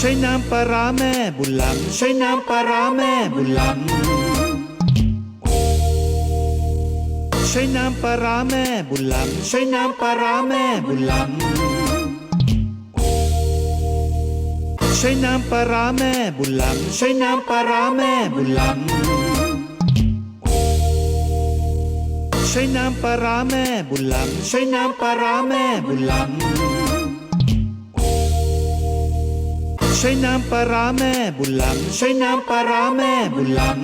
ใช้น้ำปลาร้าแม่บุญล้ำใช้น้ำปลาร้าแม่บุญล้ำใช้น้ำปลาร้าแม่บุญล้ำใช้น้ำปลาร้าแม่บุญล้ำใช้น้ำปลาร้าแม่บุญล้ำใช้น้ำปลาร้าแม่บุญล้ำใช้น้ำปลาร้าแม่บุญล้ำใช้น้ำปลาร้าแม่บุญล้ำ ใช้น้ำปลาร้าแม่บุญล้ำใช้น้ำปลาร้าแม่บุญล้ำ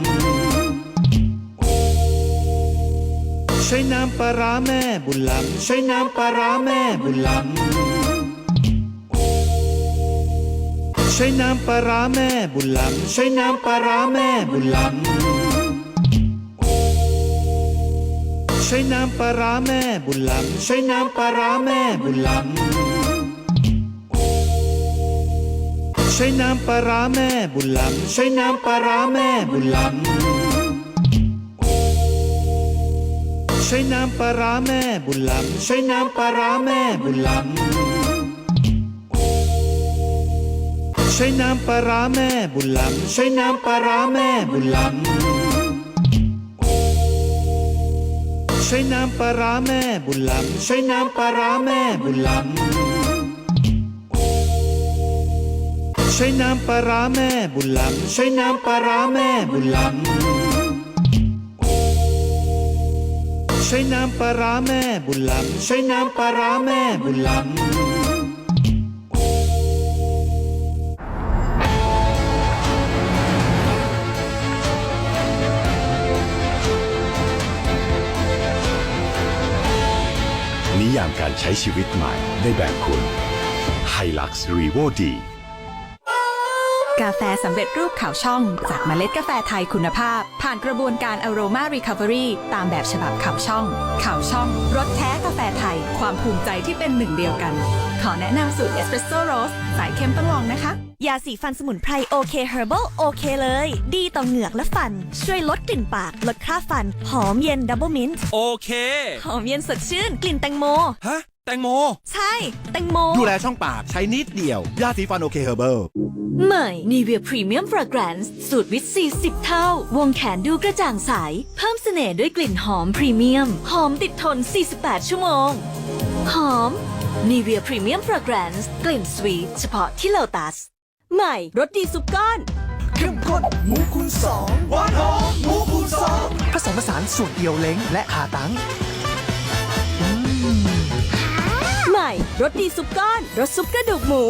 ใช้น้ำปลาร้าแม่บุญล้ำใช้น้ำปลาร้าแม่บุญล้ำใช้น้ำปลาร้าแม่บุญล้ำใช้น้ำปลาร้าแม่บุญล้ำใช้น้ำปลาร้าแม่บุญล้ำใช้น้ำปลาร้าแม่บุญล้ำ ใช้น้ำปลาร้าแม่บุญล้ำใช้น้ำปลาร้าแม่บุญล้ำใช้น้ำปลาร้าแม่บุญล้ำใช้น้ำปลาร้าแม่บุญล้ำใช้น้ำปลาร้าแม่บุญล้ำใช้น้ำปลาร้าแม่บุญล้ำใช้น้ำปลาร้าแม่บุญล้ำใช้น้ำปลาร้าแม่บุญล้ำ ใช้น้ำปลาร้าแม่บุญล้ำใช้น้ำปลาร้าแม่บุญล้ำใช้น้ำปลาร้าแม่บุญล้ำใช้น้ำปลาร้าแม่บุญล้ำนิยามการใช้ชีวิตใหม่ในแบบคุณ Hilux Revo D กาแฟสำเร็จรูปขาวช่อง จากเมล็ดกาแฟไทยคุณภาพ ผ่านกระบวนการ Aroma Recovery ตามแบบฉบับขาวช่องขาวช่องรสแท้กาแฟไทย ความภูมิใจที่เป็นหนึ่งเดียวกัน ขอแนะนำสูตรเอสเปรสโซ่โรสสายเข้มต้องลองนะคะ ยาสีฟันสมุนไพรโอเคเฮอร์เบิลโอเคเลย ดีต่อเหงือกและฟัน ช่วยลดกลิ่นปาก ลดคราบฟัน หอมเย็นดับเบิลมินต์โอเค หอมเย็นสดชื่นกลิ่นแตงโม ฮะ แตงโม ใช่ แตงโมดูแลช่องปากใช้นิดเดียว ยาสีฟันโอเคเฮอร์เบิลใหม่ Nivea Premium Fragrance สูตรวิตซี10เท่า วงแขนดูกระจ่างใส เพิ่มเสน่ห์ด้วยกลิ่นหอมพรีเมียม หอมติดทน 48 ชั่วโมง หอม Nivea Premium Fragrance กลิ่นสวีทเฉพาะที่โลตัส ใหม่รสดีซุปก้อนเข้มข้นหมูคูณสองหวานหอมหมูคูณสองผสมผสานสูตรเดียวเล้งและขาตัง รสดีซุปก้อน รสซุปกระดูกหมู